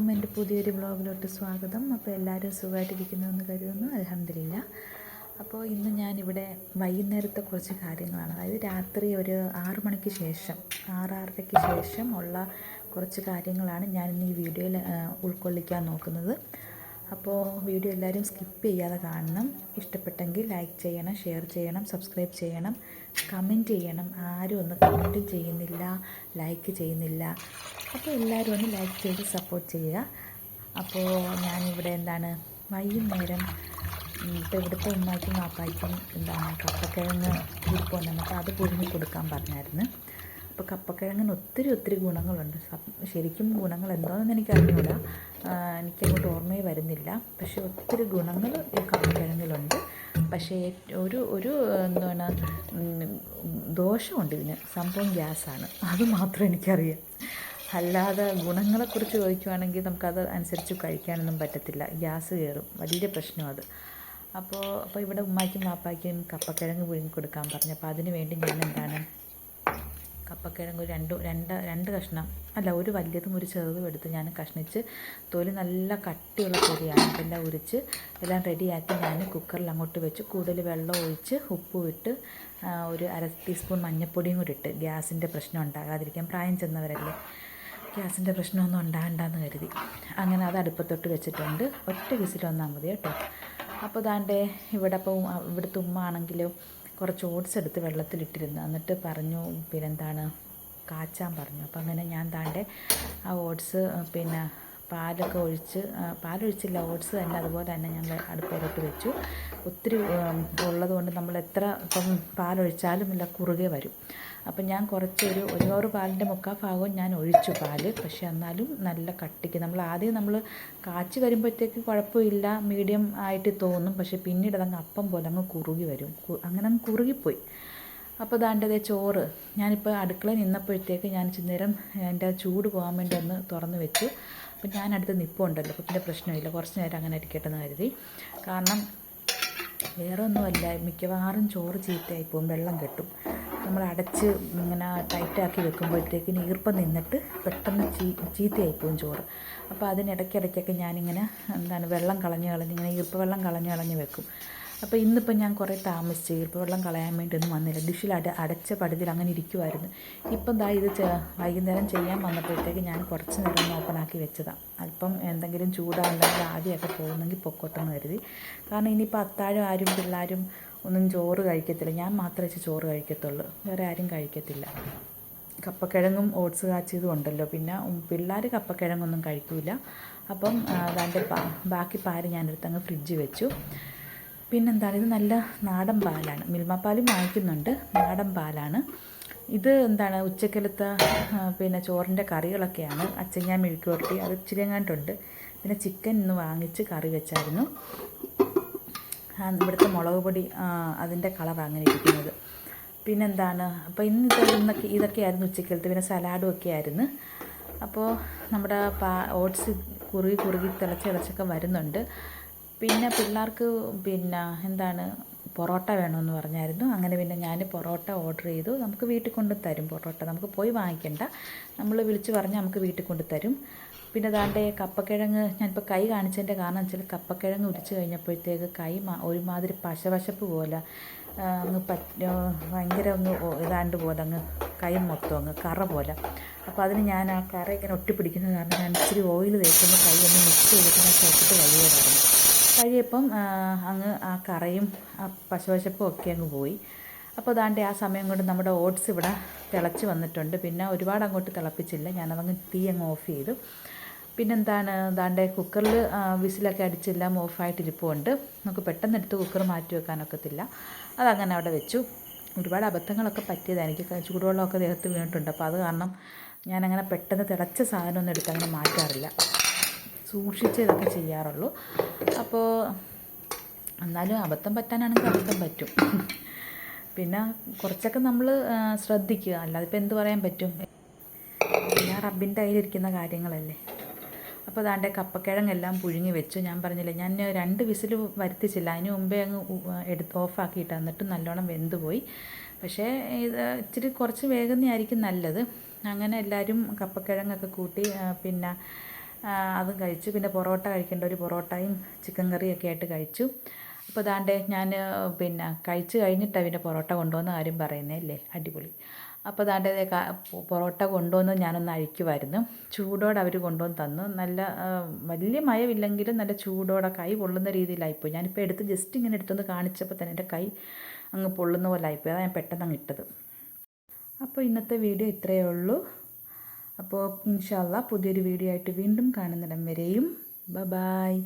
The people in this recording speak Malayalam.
എല്ലാവർക്കും എന്റെ പുതിയൊരു വ്ളോഗിലോട്ട് സ്വാഗതം. അപ്പോൾ എല്ലാവരും സുഖമായിട്ടിരിക്കുന്നതെന്ന് കരുതുന്നു. അലഹമില്ല അപ്പോൾ ഇന്ന് ഞാനിവിടെ വൈകുന്നേരത്തെ കുറച്ച് കാര്യങ്ങളാണ്. അതായത് രാത്രി ഒരു ആറ് മണിക്ക് ശേഷം ആറാറരയ്ക്ക് ശേഷം ഉള്ള കുറച്ച് കാര്യങ്ങളാണ് ഞാൻ ഇന്ന് ഈ വീഡിയോയിൽ ഉൾക്കൊള്ളിക്കാൻ നോക്കുന്നത്. അപ്പോൾ വീഡിയോ എല്ലാവരും സ്കിപ്പ് ചെയ്യാതെ കാണണം. ഇഷ്ടപ്പെട്ടെങ്കിൽ ലൈക്ക് ചെയ്യണം ഷെയർ ചെയ്യണം സബ്സ്ക്രൈബ് ചെയ്യണം. കമന്റ് ചെയ്യണം. ആരും ഒന്ന് കമന്റ് ചെയ്യുന്നില്ല ലൈക്ക് ചെയ്യുന്നില്ല. അപ്പോൾ എല്ലാവരും ഒന്ന് ലൈക്ക് ചെയ്ത് സപ്പോർട്ട് ചെയ്യുക. അപ്പോൾ ഞാനിവിടെ എന്താണ് വൈകുന്നേരം ഇപ്പോൾ ഇവിടുത്തെ ഉമ്മാക്കും വാപ്പായ്ക്കും എന്താണ് കപ്പക്കിഴങ്ങ് ഇരിപ്പുണ്ടെന്ന് അപ്പോൾ അത് പുഴുങ്ങി കൊടുക്കാൻ പറഞ്ഞായിരുന്നു. അപ്പോൾ കപ്പക്കിഴങ്ങിന് ഒത്തിരി ഒത്തിരി ഗുണങ്ങളുണ്ട്. ശരിക്കും ഗുണങ്ങൾ എന്താണെന്ന് എനിക്ക് അറിഞ്ഞൂടാ എനിക്കങ്ങോട്ട് ഓർമ്മയെ വരുന്നില്ല. പക്ഷേ ഒത്തിരി ഗുണങ്ങൾ ഈ കപ്പക്കിഴങ്ങിലുണ്ട്. പക്ഷേ ഒരു ഒരു എന്താണ് ദോഷമുണ്ട് ഇതിന്. സംഭവം ഗ്യാസാണ്. അത് മാത്രം എനിക്കറിയാം. അല്ലാതെ ഗുണങ്ങളെക്കുറിച്ച് ചോദിക്കുവാണെങ്കിൽ നമുക്കത് അനുസരിച്ച് കഴിക്കാനൊന്നും പറ്റത്തില്ല. ഗ്യാസ് കയറും. വലിയ പ്രശ്നം അത്. അപ്പോൾ അപ്പോൾ ഇവിടെ ഉമ്മായ്ക്കും വാപ്പായ്ക്കും കപ്പക്കിഴങ്ങ് പുഴുങ്ങി കൊടുക്കാൻ പറഞ്ഞു. അപ്പോൾ അതിന് വേണ്ടി ഞാൻ എന്താണ് കപ്പക്കിഴങ്ങ് ഒരു രണ്ട് രണ്ട് രണ്ട് കഷ്ണം. അല്ല ഒരു വലിയതും ഒരു ചെറുതും എടുത്ത് ഞാൻ കഷ്ണിച്ച് തൊലി നല്ല കട്ടിയുള്ള തൊലിയാണ് അതെല്ലാം ഉരിച്ച് എല്ലാം റെഡിയാക്കി ഞാൻ കുക്കറിൽ അങ്ങോട്ട് വെച്ച്. കൂടുതൽ വെള്ളം ഒഴിച്ച് ഉപ്പും ഇട്ട് ഒരു അര ടീസ്പൂൺ മഞ്ഞൾപ്പൊടിയും കൂടി ഇട്ട്. ഗ്യാസിന്റെ പ്രശ്നം ഉണ്ടാകാതിരിക്കാൻ പ്രായം ചെന്നവരല്ലേ? ഗ്യാസിന്റെ പ്രശ്നമൊന്നും ഉണ്ടാകണ്ടെന്ന് കരുതി. അങ്ങനെ അത് അടുപ്പത്തൊട്ട് വെച്ചിട്ടുണ്ട്. ഒറ്റ വിസിൽ വന്നാൽ മതി കേട്ടോ അപ്പോൾ ദാണ്ടേ ഇവിടെ ഇപ്പോൾ ഇവിടുത്തെ ഉമ്മ ആണെങ്കിലോ കുറച്ച് ഓട്സ് എടുത്ത് വെള്ളത്തിലിട്ടിരുന്നു. എന്നിട്ട് പറഞ്ഞു പിന്നെന്താണ്? കാച്ചാൻ പറഞ്ഞു. അപ്പോൾ അങ്ങനെ ഞാൻ താണ്ടെ ആ ഓട്സ് പിന്നെ പാലൊക്കെ ഒഴിച്ച് പാലൊഴിച്ചില്ല ഓട്സ് തന്നെ അതുപോലെ തന്നെ ഞങ്ങൾ അടുപ്പയിലോട്ട് വെച്ചു. ഒത്തിരി ഉള്ളതുകൊണ്ട് ഉള്ളത് കൊണ്ട് നമ്മൾ എത്ര ഇപ്പം പാലൊഴിച്ചാലും ഇല്ല കുറുകെ വരും. അപ്പം ഞാൻ കുറച്ചൊരു ഒരു പാലിന്റെ മുക്കാൽ ഭാഗവും ഞാൻ ഒഴിച്ചു പാൽ. പക്ഷെ എന്നാലും നല്ല കട്ടിക്ക് നമ്മൾ ആദ്യം നമ്മൾ കാച്ചി വരുമ്പോഴത്തേക്ക് കുഴപ്പമില്ല മീഡിയം ആയിട്ട് തോന്നും. പക്ഷെ പിന്നീട് അതങ്ങ് അപ്പം പോലെ അങ്ങ് കുറുകി വരും. അങ്ങനെ അങ്ങ് കുറുകിപ്പോയി. അപ്പോൾ ദാണ്ടതേ ചോറ്. ഞാനിപ്പോൾ അടുക്കളയിൽ നിന്നപ്പോഴത്തേക്ക് ഞാൻ നേരം എന്റെ ചൂട് പോകാൻ വേണ്ടി ഒന്ന് തുറന്ന് വെച്ചു. അപ്പോൾ ഞാൻ അടുത്ത് നിപ്പുണ്ടല്ലോ അപ്പോൾ പിന്നെ പ്രശ്നമില്ല. കുറച്ച് നേരം അങ്ങനെ ഇരിക്കട്ടെ എന്ന് കരുതി. കാരണം വേറെ ഒന്നുമല്ല മിക്കവാറും ചോറ് ചീത്തയായി പോകും വെള്ളം കെട്ടും. നമ്മൾ അടച്ച് ഇങ്ങനെ ടൈറ്റാക്കി വെക്കുമ്പോഴത്തേക്കിന് ഈർപ്പം നിന്നിട്ട് പെട്ടെന്ന് ചീ ചീത്തയായി പോകും ചോറ്. അപ്പോൾ അതിനിടയ്ക്കിടയ്ക്കൊക്കെ ഞാനിങ്ങനെ എന്താണ് വെള്ളം കളഞ്ഞ് കളഞ്ഞ് ഇങ്ങനെ ഈർപ്പ് വെള്ളം കളഞ്ഞ് കളഞ്ഞ് വെക്കും. അപ്പോൾ ഇന്നിപ്പോൾ ഞാൻ കുറേ താമസിച്ച് ഇപ്പോൾ വെള്ളം കളയാൻ വേണ്ടി ഒന്നും വന്നില്ല. ഡിഷിൽ അട അടച്ച പടുതിൽ അങ്ങനെ ഇരിക്കുമായിരുന്നു ഇപ്പം ദാ ഇത് വൈകുന്നേരം ചെയ്യാൻ വന്നപ്പോഴത്തേക്ക് ഞാൻ കുറച്ച് നേരം ഓപ്പണാക്കി വെച്ചതാണ് അല്പം എന്തെങ്കിലും ചൂടാകുന്നെങ്കിൽ ആദ്യമൊക്കെ പോകുന്നെങ്കിൽ പൊക്കോട്ടെന്ന് കരുതി. കാരണം ഇനിയിപ്പോൾ അത്താഴം ആരും പിള്ളേരും ഒന്നും ചോറ് കഴിക്കത്തില്ല. ഞാൻ മാത്രമേ ചോറ് കഴിക്കത്തുള്ളൂ. വേറെ ആരും കഴിക്കത്തില്ല. കപ്പക്കിഴങ്ങും ഓട്സ് കാച്ചിയതും ഉണ്ടല്ലോ. പിന്നെ പിള്ളേർ കപ്പക്കിഴങ്ങൊന്നും കഴിക്കൂല. അപ്പം അതിന്റെ ബാക്കി പാൽ ഞാനെടുത്തങ്ങ് ഫ്രിഡ്ജ് വെച്ചു. പിന്നെന്താണ് ഇത് നല്ല നാടൻ പാലാണ്. മിൽമ പാലും വാങ്ങിക്കുന്നുണ്ട്. നാടൻ പാലാണ്. ഇത് എന്താണ് ഉച്ചക്കലത്തെ പിന്നെ ചോറിന്റെ കറികളൊക്കെയാണ്. അച്ചങ്ങ മെഴുക്കുവരട്ടി അത് ഇച്ചിരി എങ്ങാണ്ടുണ്ട്. പിന്നെ ചിക്കൻ ഇന്ന് വാങ്ങിച്ച് കറി വെച്ചായിരുന്നു. ഇവിടുത്തെ മുളക് പൊടി അതിന്റെ കളർ അങ്ങനെ ഇരിക്കുന്നത്. പിന്നെന്താണ് അപ്പോൾ ഇന്ന് ഇതൊക്കെ ഇതൊക്കെയായിരുന്നു ഉച്ചക്കലത്ത് പിന്നെ സലാഡും ഒക്കെ ആയിരുന്നു അപ്പോൾ നമ്മുടെ പാ ഓട്സ് കുറുകി കുറുകി തിളച്ച് തിളച്ചൊക്കെ വരുന്നുണ്ട്. പിന്നെ പിള്ളേർക്ക് പിന്നെ എന്താണ് പൊറോട്ട വേണമെന്ന് പറഞ്ഞായിരുന്നു. അങ്ങനെ പിന്നെ ഞാൻ പൊറോട്ട ഓർഡർ ചെയ്തു. നമുക്ക് വീട്ടിൽ കൊണ്ട് തരും പൊറോട്ട. നമുക്ക് പോയി വാങ്ങിക്കണ്ട. നമ്മൾ വിളിച്ച് പറഞ്ഞാൽ നമുക്ക് വീട്ടിൽ കൊണ്ട് തരും. പിന്നെ ദാണ്ടെ കപ്പക്കിഴങ്ങ് ഞാനിപ്പോൾ കൈ കാണിച്ചതിന്റെ കാരണം വെച്ചാൽ കപ്പക്കിഴങ്ങ് ഉരിച്ച് കഴിഞ്ഞപ്പോഴത്തേക്ക് കൈ ഒരുമാതിരി പശവശപ്പ് പോലെ അങ്ങ് പറ്റ ഭയങ്കര ഒന്ന് ഇതാണ്ട് പോലെ അങ്ങ് കൈ മൊത്തം അങ്ങ് കറ പോലെ. അപ്പോൾ അതിന് ഞാൻ ആ കറ ഇങ്ങനെ ഒട്ടിപ്പിടിക്കുന്ന കാരണം ഞാൻ ഇച്ചിരി ഓയിൽ തേക്കുമ്പോൾ കൈ ഒന്ന് മിക്സ് ചെയ്തിട്ട് ഞാൻ ചേർത്തിട്ട് കഴിയുമായിരുന്നു കഴിയപ്പം അങ്ങ് ആ കറയും ആ പശുവശപ്പും ഒക്കെ അങ്ങ് പോയി. അപ്പോൾ അതാണ്ട് ആ സമയം കൊണ്ട് നമ്മുടെ ഓട്സ് ഇവിടെ തിളച്ച് വന്നിട്ടുണ്ട്. പിന്നെ ഒരുപാട് അങ്ങോട്ട് തിളപ്പിച്ചില്ല. ഞാനതങ്ങ് തീ അങ്ങ് ഓഫ് ചെയ്തു. പിന്നെന്താണ് ദാണ്ടെ കുക്കറിൽ വിസിലൊക്കെ അടിച്ചെല്ലാം ഓഫായിട്ടിരിപ്പുണ്ട് നമുക്ക് പെട്ടെന്ന് എടുത്ത് കുക്കർ മാറ്റി വെക്കാനൊക്കത്തില്ല അതങ്ങനെ അവിടെ വെച്ചു. ഒരുപാട് അബദ്ധങ്ങളൊക്കെ പറ്റിയതാണ് എനിക്ക് ചൂടുവെള്ളമൊക്കെ ദേഹത്ത് വീണിട്ടുണ്ട്. അപ്പോൾ അത് കാരണം ഞാനങ്ങനെ പെട്ടെന്ന് തിളച്ച സാധനമൊന്നും എടുത്ത് അങ്ങനെ മാറ്റാറില്ല. സൂക്ഷിച്ച് ഇതൊക്കെ ചെയ്യാറുള്ളൂ. അപ്പോൾ എന്നാലും അബദ്ധം പറ്റാനാണെങ്കിൽ അബദ്ധം പറ്റും. പിന്നെ കുറച്ചൊക്കെ നമ്മൾ ശ്രദ്ധിക്കുക. അല്ലാതെ ഇപ്പോൾ എന്ത് പറയാൻ പറ്റും? പിന്നെ റബ്ബിന്റെ കയ്യിലിരിക്കുന്ന കാര്യങ്ങളല്ലേ. അപ്പോൾ അതാണ്ട് കപ്പക്കിഴങ്ങെല്ലാം പുഴുങ്ങി വെച്ചു. ഞാൻ പറഞ്ഞില്ലേ ഞാൻ രണ്ട് വിസിൽ വരുത്തിച്ചില്ല. അതിന് മുമ്പേ അങ്ങ് എടുത്ത് ഓഫാക്കിയിട്ട്. എന്നിട്ട് നല്ലോണം വെന്ത് പോയി. പക്ഷേ ഇത് ഇച്ചിരി കുറച്ച് വേഗന്നയായിരിക്കും നല്ലത്. അങ്ങനെ എല്ലാവരും കപ്പക്കിഴങ്ങൊക്കെ കൂട്ടി പിന്നെ അതും കഴിച്ചു. പിന്നെ പൊറോട്ട കഴിക്കേണ്ട ഒരു പൊറോട്ടയും ചിക്കൻ കറിയൊക്കെ ആയിട്ട് കഴിച്ചു. അപ്പോൾ ദാണ്ടെ ഞാൻ പിന്നെ കഴിച്ചു കഴിഞ്ഞിട്ടാണ് പിന്നെ പൊറോട്ട കൊണ്ടുവന്ന കാര്യം പറയുന്നേ അല്ലേ? അടിപൊളി. അപ്പോൾ ദാണ്ടെ പൊറോട്ട കൊണ്ടുവന്ന് ഞാനൊന്ന് അഴിക്കുമായിരുന്നു ചൂടോടെ അവർ കൊണ്ടുവന്ന് തന്നു. നല്ല വലിയ മയമില്ലെങ്കിലും നല്ല ചൂടോടെ കൈ പൊള്ളുന്ന രീതിയിലായിപ്പോയി. ഞാനിപ്പോൾ എടുത്ത് ജസ്റ്റ് ഇങ്ങനെ എടുത്തൊന്ന് കാണിച്ചപ്പോൾ തന്നെ എന്റെ കൈ അങ്ങ് പൊള്ളുന്ന പോലെ ആയിപ്പോയി. അതാണ് ഞാൻ പെട്ടെന്ന് അങ്ങ് ഇട്ടത്. അപ്പോൾ ഇന്നത്തെ വീഡിയോ ഇത്രയേ ഉള്ളൂ. അപ്പോൾ ഇൻഷാല്ല പുതിയൊരു വീഡിയോ ആയിട്ട് വീണ്ടും കാണുന്നിടം വരെയും. ബ ബായ്